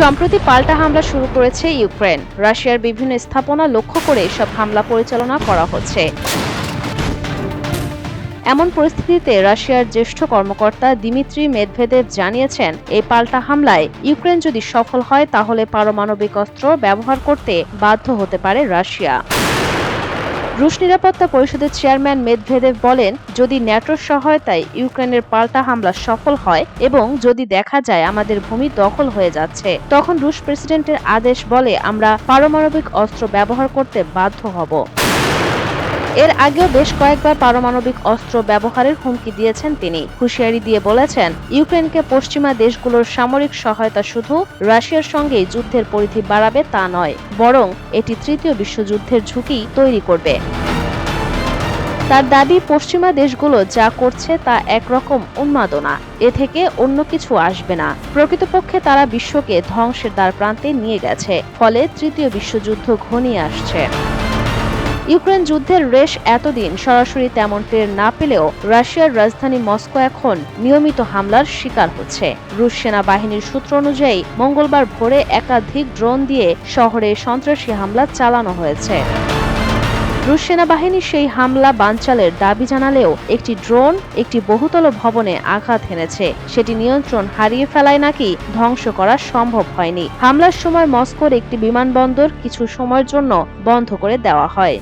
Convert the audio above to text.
সম্প্রতি পাল্টা হামলা শুরু করেছে ইউক্রেন। রাশিয়ার বিভিন্ন স্থাপনা লক্ষ্য করে এসব হামলা পরিচালনা করা হচ্ছে। এমন পরিস্থিতিতে রাশিয়ার জ্যেষ্ঠ কর্মকর্তা দিমিত্রি মেদভেদেভ জানিয়েছেন, এই পাল্টা হামলায় ইউক্রেন যদি সফল হয়, তাহলে পারমাণবিক অস্ত্র ব্যবহার করতে বাধ্য হতে পারে রাশিয়া। রুশ নিরাপত্তা পরিষদের চেয়ারম্যান মেদভেদেভ বলেন, যদি ন্যাটোর সহায়তায় ইউক্রেনের পাল্টা হামলা সফল হয় এবং যদি দেখা যায় আমাদের ভূমি দখল হয়ে যাচ্ছে, তখন রুশ প্রেসিডেন্টের আদেশ বলে আমরা পারমাণবিক অস্ত্র ব্যবহার করতে বাধ্য হব। এর আগেও বেশ কয়েকবার পারমাণবিক অস্ত্র ব্যবহারের হুমকি দিয়েছেন তিনি। হুঁশিয়ারি দিয়ে বলেছেন, ইউক্রেনকে পশ্চিমা দেশগুলোর সামরিক সহায়তা শুধু রাশিয়ার সঙ্গেই যুদ্ধের পরিধি বাড়াবে তা নয়, বরং এটি তৃতীয় বিশ্বযুদ্ধের ঝুঁকি তৈরি করবে। তার দাবি, পশ্চিমা দেশগুলো যা করছে তা একরকম উন্মাদনা, এ থেকে অন্য কিছু আসবে না। প্রকৃতপক্ষে তারা বিশ্বকে ধ্বংসের দ্বার প্রান্তে নিয়ে গেছে, ফলে তৃতীয় বিশ্বযুদ্ধ ঘনিয়ে আসছে। ইউক্রেন যুদ্ধের রেশ এতদিন সরাসরি তেমন টের না পেলেও রাশিয়ার রাজধানী মস্কো এখন নিয়মিত হামলার শিকার হচ্ছে। রুশ সেনাবাহিনীর সূত্র অনুযায়ী মঙ্গলবার ভোরে একাধিক ড্রোন দিয়ে শহরে সন্ত্রাসী হামলা চালানো হয়েছে। রুশ সেনাবাহিনী সেই হামলা বানচালের দাবি জানালেও একটি ড্রোন একটি বহুতল ভবনে আঘাত হেনেছে। সেটি নিয়ন্ত্রণ হারিয়ে ফেলায় নাকি ধ্বংস করা সম্ভব হয়নি। হামলার সময় মস্কোর একটি বিমানবন্দর কিছু সময়ের জন্য বন্ধ করে দেওয়া হয়।